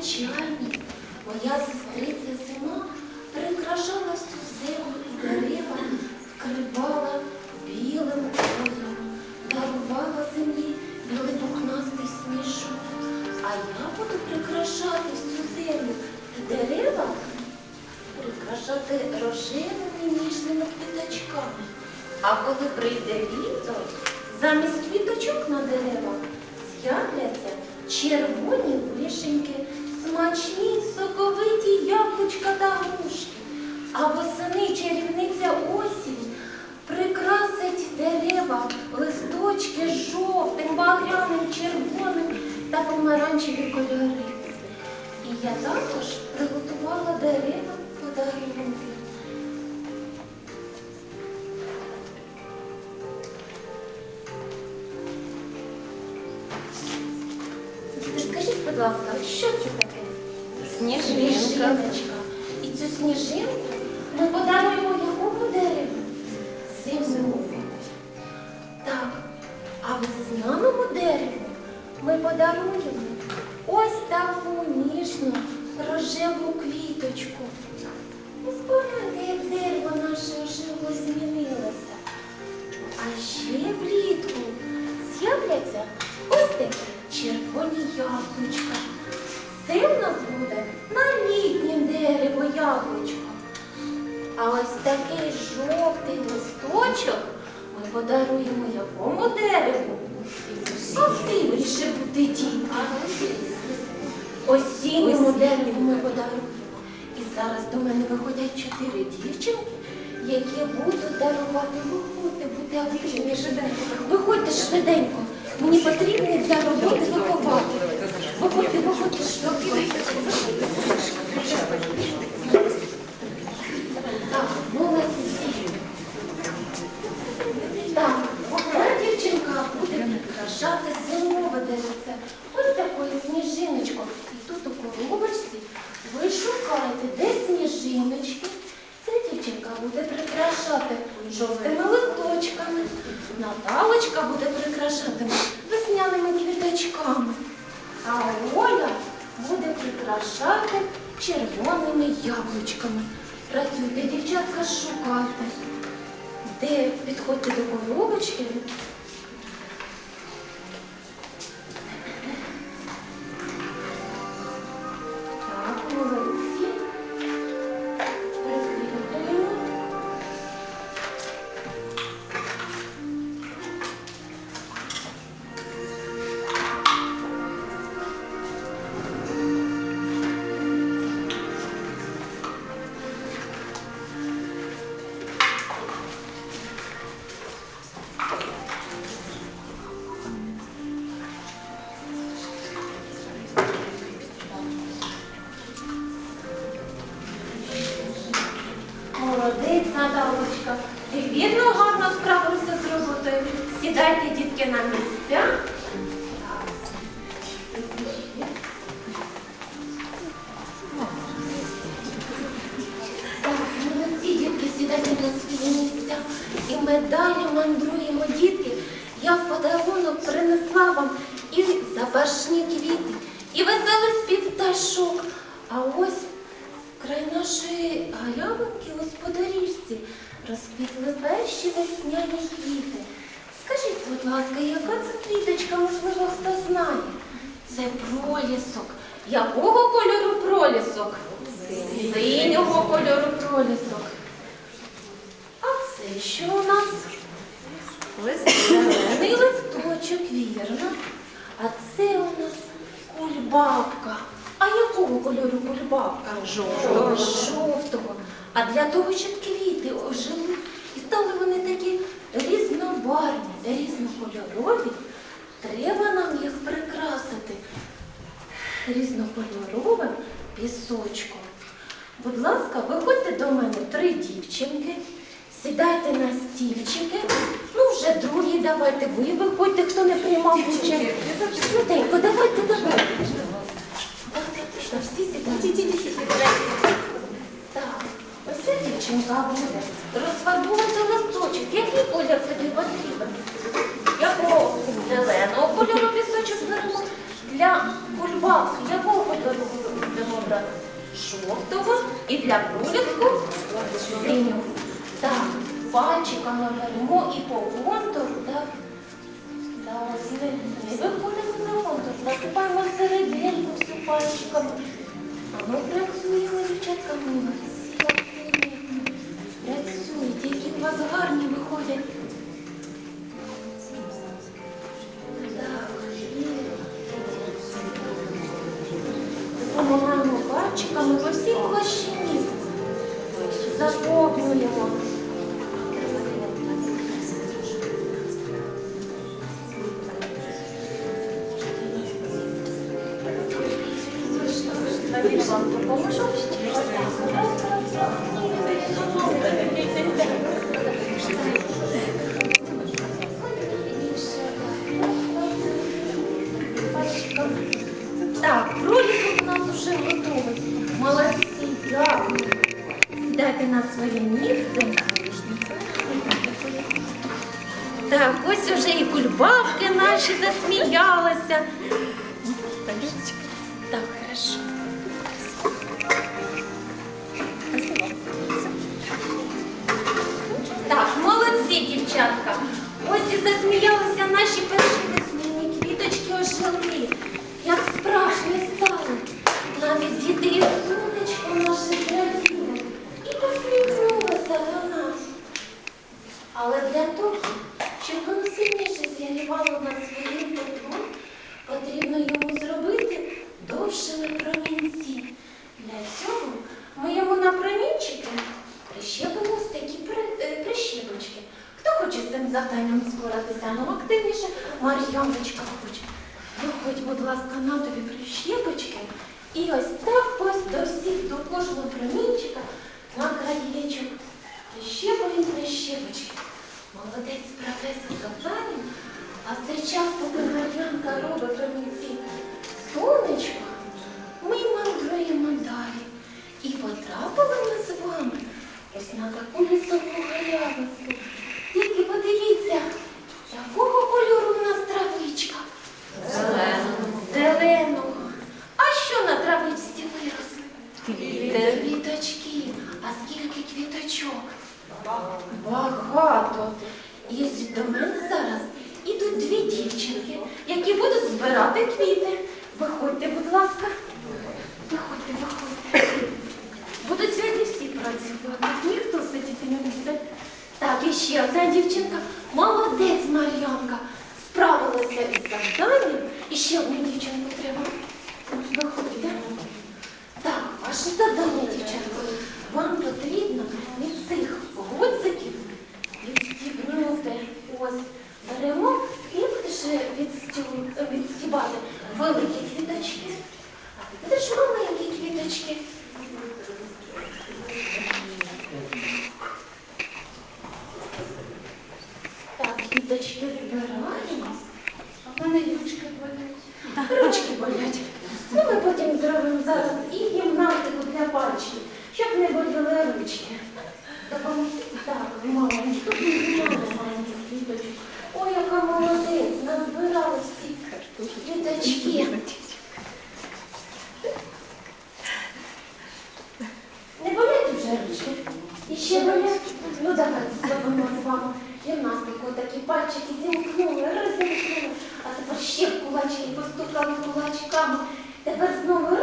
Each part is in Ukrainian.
незвичайні. Моя сестриця зима прикрашала всю землю і дерева, вкривала білим кольором, дарувала землі білий пухнастий сніжок. А я буду прикрашати всю землю і дерева прикрашати рожевими ніжними квіточками. А коли прийде літо, замість квіточок на деревах з'являться червоні вишеньки, смачні, соковиті яблучка та грушки. А восени чарівниця осінь прикрасить дерева, листочки жовтим, багряним, червоним та помаранчеві кольори. І я також приготувала дерева подарунки. Скажіть, будь ласка, що це таке? Сніжинка. І цю сніжинку ми подаруємо якому дереву? Зимовому. Так, а весняному дереву ми подаруємо ось таку ніжну рожеву квіточку. Подаруємо якому дереву? Активніше бути дітка. Осінньому дереву ми подаруємо. І зараз до мене виходять чотири дівчинки, які будуть дарувати. Виходьте, будьте активніше. Виходьте швиденько. Мені потрібні для роботи виховати. Виходьте, виходьте. Так, молодці. Так, одна дівчинка буде прикрашати зимове деревце. Ось такою сніжиночкою. І тут у коробочці ви шукаєте, де сніжиночки. Ця дівчинка буде прикрашати жовтими листочками. Наталочка буде прикрашати весняними квіточками. А Оля буде прикрашати червоними яблучками. Працюйте, дівчатка, шукайте. Де підходьте до коробочки. Наталочка. Ти вірно гарно справився з роботою. Сідайте, дітки, на місця. Молодці, дітки, сідайте на свої місця. І ми далі мандруємо, дітки. Я в подарунок принесла вам і запашні квіти, і веселий спів пташок. А ось Край нашої галявинки ось по доріжці розквітли перші весняні квіти. Скажіть, будь ласка, яка це квіточка, можливо, хто знає? Це пролісок. Якого кольору пролісок? Синього кольору пролісок. А це що у нас? Зелений листочок, вірно. А це у нас кульбабка. А якого кольору кульбабка? Жовтого. Жовтого. А для того, щоб квіти ожили. І стали вони такі різнобарні, різнокольорові. Треба нам їх прикрасити різнокольоровим пісочком. Будь ласка, виходьте до мене три дівчинки, сідайте на стільчики. Ну, вже другі давайте, ви виходьте, хто не приймав участь. Швиденько, давайте, давайте. Ну, так, ось ця дівчинка буде розфарбувати листочок. Який колір тобі потрібен? Якого зеленого кольору пісочок беремо? Для кульбавки якого кольору будемо брати? Жовтого і для проліску синього. Так, пальчиками беремо і по контуру, так. Да, ось не виходимо на контур, насипаємо серединку всю пальчиками. Ми працюємо, дівчатка молодці, працюють, які у виходять. Допомагаємо пальчиками по всій площині. Заповнюємо. Так, ролик у нас уже готовий. Молодці, дякую. Сідайте на своє місце. Так, ось уже і кульбабки наші засміялися. Так, хорошо. землі, як страшно стало, навіть дітей сонечко наше зраділо і посміхнулося до нас. Але для того, щоб воно сильніше зігрівало на своїм теплом, потрібно йому зробити довшими промінці. Для цього ми йому на промінчики прищепимо такі е, прищепочки. Хто хоче з цим завданням скоратися, ну активніше, Мар'яночка. пальчики зімкнули, розімкнули, а тепер ще в кулачки постукали кулачками, тепер знову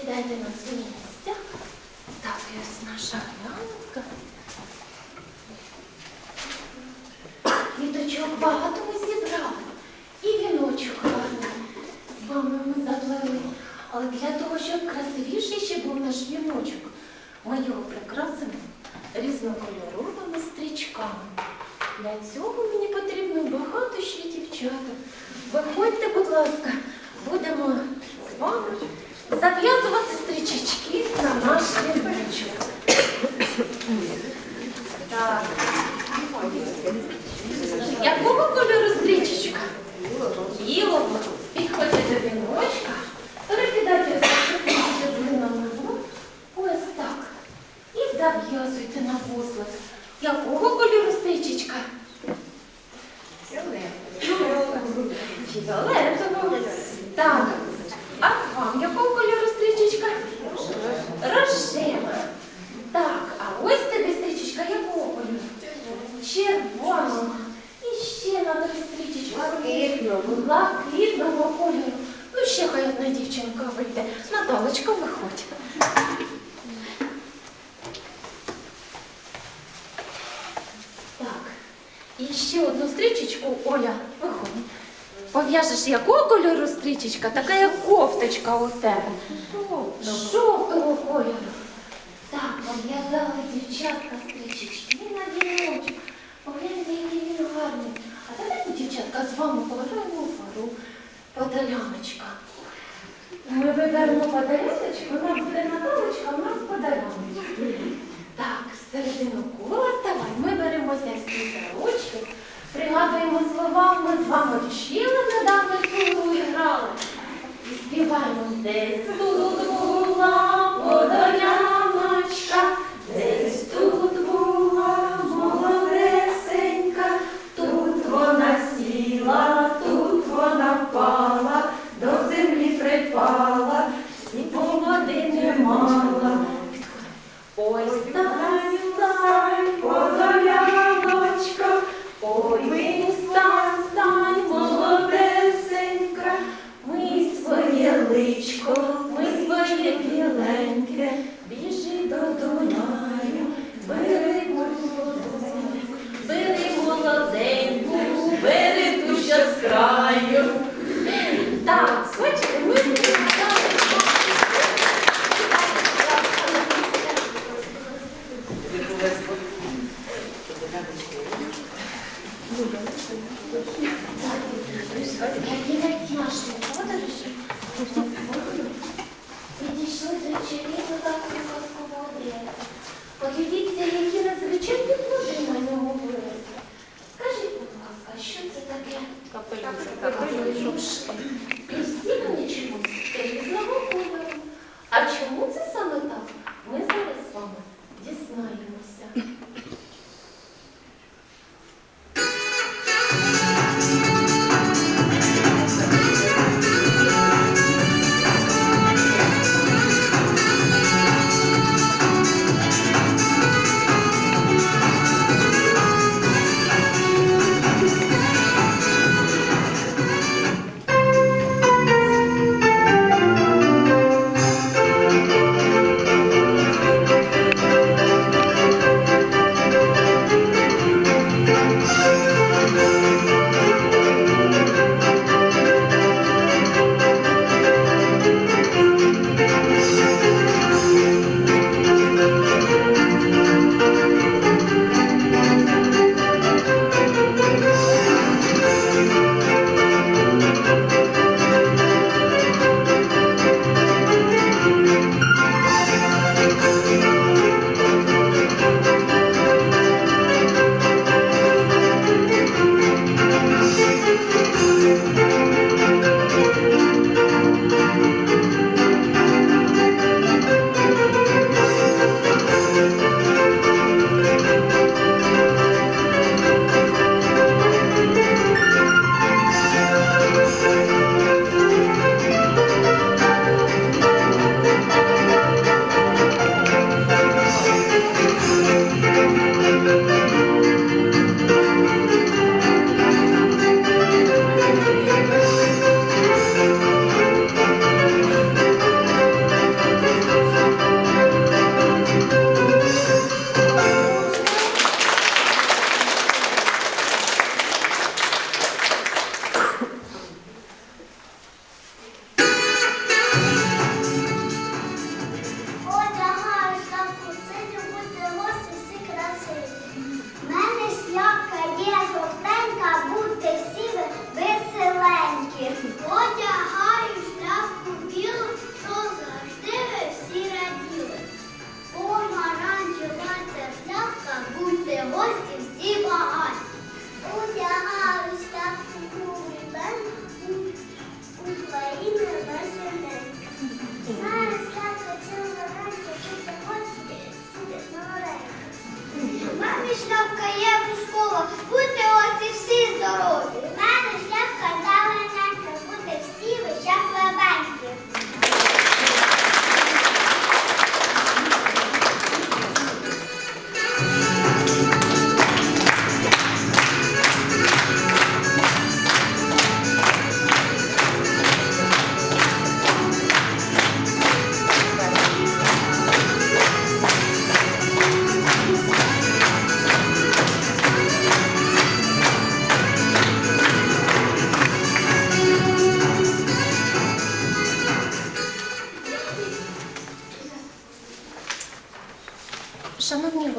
Сідайте на свої місця. Так, ось наша глянка. Квіточок багато ми зібрали. І віночок гарний. З вами ми заплели. Але для того, щоб красивіший ще був наш віночок, ми його прикрасимо різнокольоровими стрічками. Для цього мені потрібно багато ще дівчата. Виходьте, будь ласка, будемо з вами зав'язувати стрічечки на наш віночок. Так. Якого кольору стрічечка? Білого. Підходьте до віночка, перекидайте ось на ногу. Ось так. І зав'язуйте на вузлик. Якого кольору стрічечка? Фіолетового. Так. А вам якого кольору стрічечка? Рожева. Так, а ось тобі стрічечка якого кольору? Червоного. І ще на тобі стрічечка. Блакитного кольору. Ну, ще хай одна дівчинка вийде. Наталочка, виходь. Так. І ще одну стрічечку, Оля, виходь. Пов'яжеш якого кольору стрічечка? Така як кофточка у тебе. Жовтого кольору. Так, пов'язали дівчатка стрічечки на віночок. Погляньте, який він гарний. А давайте, дівчатка, з вами пограємо у пару подоляночка. Ми виберемо подоляночку, нам буде Наталочка, у нас подоляночка. Так, середину кола ставай. Ми беремося всі за ручки, пригадуємо слова, ми з вами вчили недавно цю гру і грали. І співаємо десь тут була ой, ми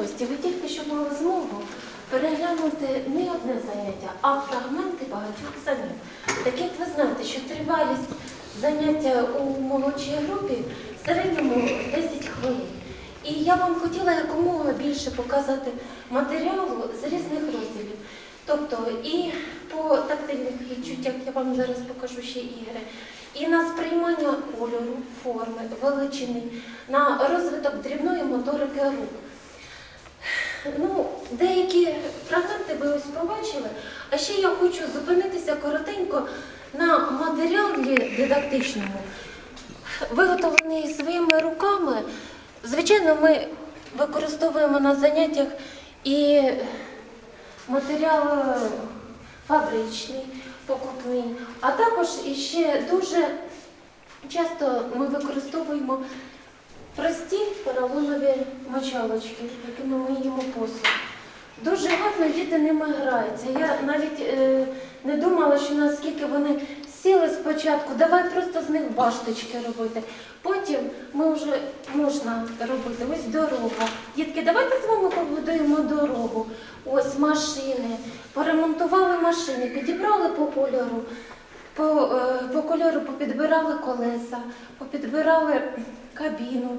Гості, ви тільки що мали змогу переглянути не одне заняття, а фрагменти багатьох занять. Так як ви знаєте, що тривалість заняття у молодшій групі в середньому 10 хвилин. І я вам хотіла якомога більше показати матеріалу з різних розділів. Тобто і по тактильних відчуттях я вам зараз покажу ще ігри, і на сприймання кольору, форми, величини, на розвиток дрібної моторики рук. Ну, деякі фрагменти ви ось побачили, а ще я хочу зупинитися коротенько на матеріалі дидактичному, виготовлений своїми руками. Звичайно, ми використовуємо на заняттях і матеріал фабричний, покупний, а також іще дуже часто ми використовуємо прості поролонові мочалочки, якими ми їмо посуд. Дуже гарно діти ними граються. Я навіть е, не думала, що наскільки вони сіли спочатку, давай просто з них башточки робити. Потім ми вже можна робити ось дорога. Дітки, давайте з вами побудуємо дорогу. Ось машини. Поремонтували машини, підібрали по кольору. По, е, по кольору попідбирали колеса, попідбирали кабіну,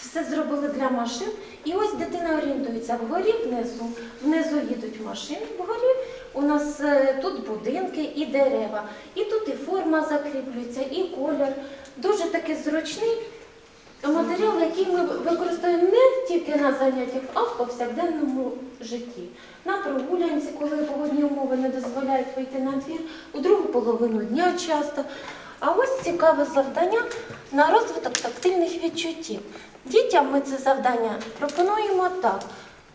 все зробили для машин. І ось дитина орієнтується вгорі, внизу. Внизу їдуть машини, вгорі у нас е, тут будинки і дерева. І тут і форма закріплюється, і колір. Дуже такий зручний матеріал, який ми використовуємо не тільки на заняттях, а в повсякденному житті. На прогулянці, коли погодні умови не дозволяють вийти на двір, у другу половину дня часто. А ось цікаве завдання на розвиток тактильних відчуттів. Дітям ми це завдання пропонуємо так.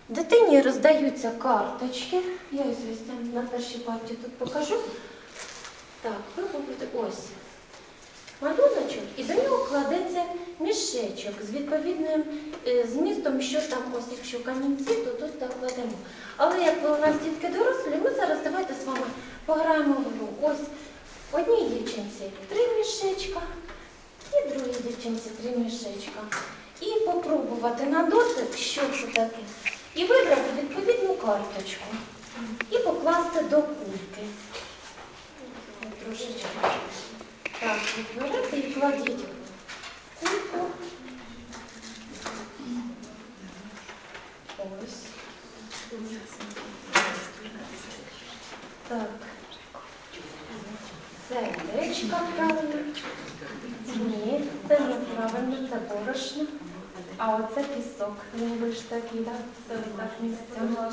Дитині роздаються карточки. Я ось на першій парті тут покажу. Так, ви робите ось малюночок, і до нього кладеться мішечок з відповідним е, змістом, що там, ось якщо камінці, то тут так кладемо. Але як ви у нас дітки дорослі, ми зараз давайте з вами пограємо в гру. Ось одній дівчинці три мішечка, і другій дівчинці три мішечка. І попробувати на дотик, що це таке, і вибрати відповідну карточку. І покласти до кульки. Трошечки. Так, берете і кладіть. Ось. Так. Сердечка правильно. Ні, це неправильно, це борошно. А оце пісок. Він ж такий, так? Це так місце.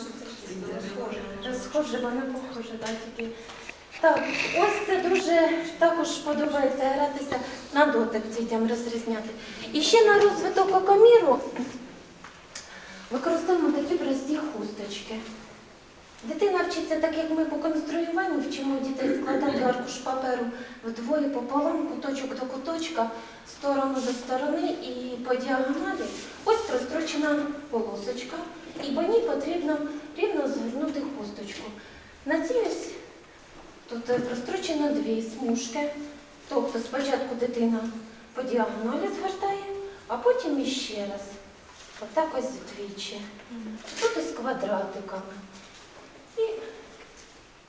Схоже, вони похожі, так, тільки. Так, ось це дуже також подобається гратися на дотик дітям розрізняти. І ще на розвиток окоміру використовуємо такі прості хусточки. Дитина вчиться так, як ми по конструюванню вчимо дітей складати аркуш паперу вдвоє пополам, куточок до куточка, сторону до сторони і по діагоналі. Ось прострочена полосочка, і по ній потрібно рівно згорнути хусточку. На цій ось тут е, прострочено дві смужки. Тобто спочатку дитина по діагоналі згортає, а потім іще раз. Отак ось вдвічі. Тут із квадратиками. І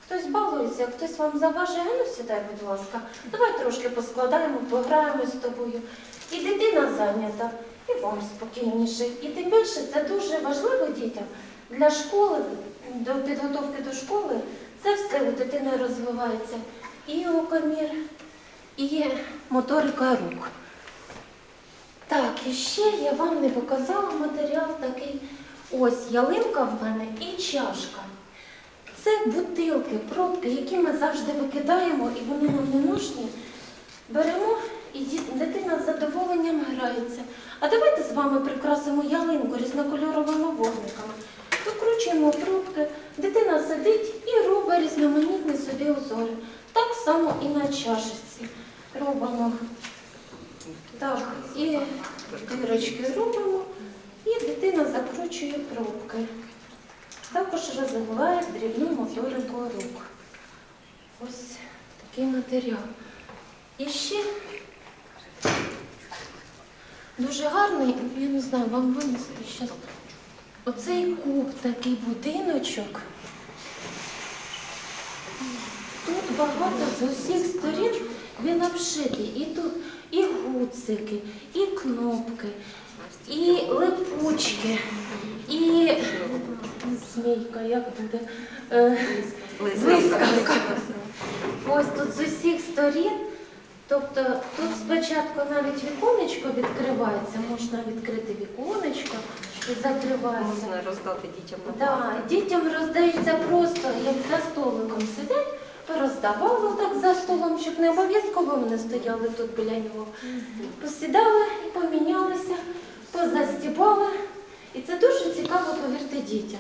хтось балується, хтось вам заважає, ну сідай, будь ласка, давай трошки поскладаємо, пограємо з тобою. І дитина зайнята, і вам спокійніше. І тим більше це дуже важливо дітям для школи, до підготовки до школи. Це все у дитини розвивається. І окомір, і моторика рук. Так, і ще я вам не показала матеріал такий. Ось ялинка в мене і чашка. Це бутилки, пробки, які ми завжди викидаємо, і вони нам не нужні. Беремо і дитина з задоволенням грається. А давайте з вами прикрасимо ялинку різнокольоровими вогниками. Викручуємо пробки, дитина сидить і робить різноманітні собі узори. Так само і на чашечці робимо. Так, і дирочки робимо, і дитина закручує пробки. Також розвиває дрібну моторику рук. Ось такий матеріал. І ще Дуже гарний, я не знаю, вам винести зараз. Оцей куб, такий будиночок. Тут багато з усіх сторін він обшитий. І тут і гуцики, і кнопки, і липучки, і змійка, як буде? Е, Блискавка. Ось тут з усіх сторін. Тобто тут спочатку навіть віконечко відкривається, можна відкрити віконечко закривається. Можна роздати дітям на Да, дітям роздається просто, як за столиком сидять, пороздавали так за столом, щоб не обов'язково вони стояли тут біля нього. Посідали і помінялися, позастібали. І це дуже цікаво, повірте, дітям.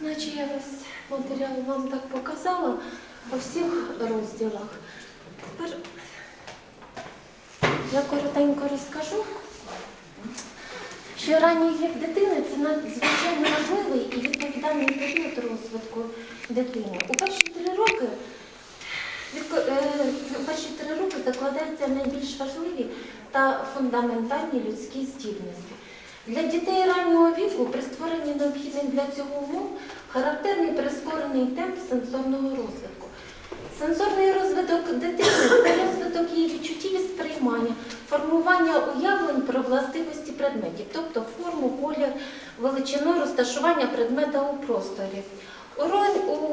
Наче я весь матеріал вам так показала по всіх розділах. Тепер я коротенько розкажу, що ранній вік дитини це надзвичайно важливий і відповідальний період розвитку дитини. У перші три роки е, у перші три роки закладаються найбільш важливі та фундаментальні людські здібності. Для дітей раннього віку при створенні необхідних для цього умов характерний прискорений темп сенсорного розвитку. Сенсорний розвиток дитини розвиток її відчуттів і сприймання, формування уявлень про властивості предметів, тобто форму, колір, величину, розташування предмета у просторі. У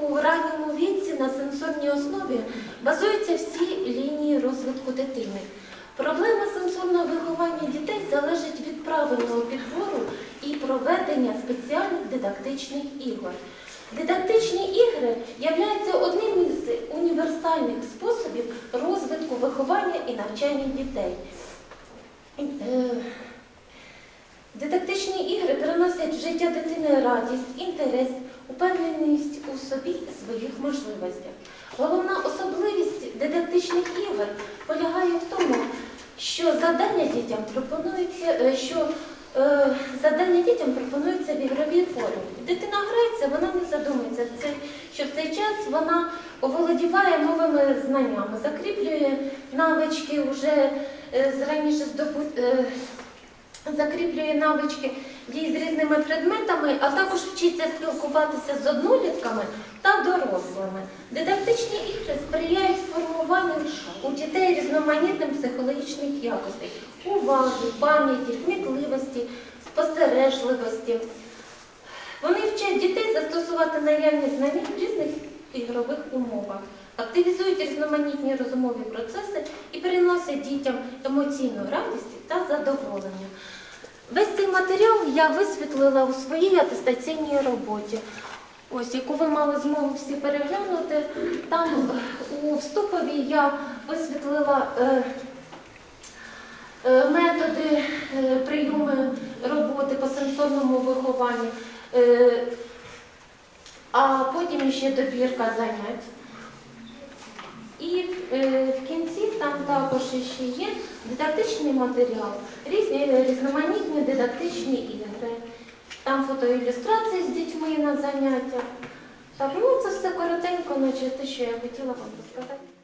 У ранньому віці на сенсорній основі базуються всі лінії розвитку дитини. Проблема сенсорного виховання дітей залежить від правильного підбору і проведення спеціальних дидактичних ігор. Дидактичні ігри являються одним із універсальних способів розвитку виховання і навчання дітей. Е, Дидактичні ігри приносять в життя дитини радість, інтерес, упевненість у собі і своїх можливостях. Головна особливість дидактичних ігор полягає в тому, що завдання дітям пропонується, е, що завдання дітям пропонується в ігровій формі. Дитина грається, вона не задумується, що в цей час вона оволодіває новими знаннями, закріплює навички вже е, з раніше здобут, е, закріплює навички дій з різними предметами, а також вчиться спілкуватися з однолітками та дорослими. Дидактичні ігри сприяють формуванню у дітей різноманітним психологічних якостей уваги, пам'яті, кмітливості, спостережливості. Вони вчать дітей застосувати наявні знання в різних ігрових умовах, активізують різноманітні розумові процеси і приносять дітям емоційну радість та задоволення. Весь цей матеріал я висвітлила у своїй атестаційній роботі. Ось, яку ви мали змогу всі переглянути. Там у вступові я висвітлила е, е, методи, е, прийоми роботи по сенсорному вихованню, е, а потім ще добірка занять. І е, в кінці там також ще є дидактичний матеріал, різні е, різноманітні дидактичні ігри. Там фотоілюстрації з дітьми на заняттях. Так, ну це все коротенько, наче те, що я хотіла вам розказати.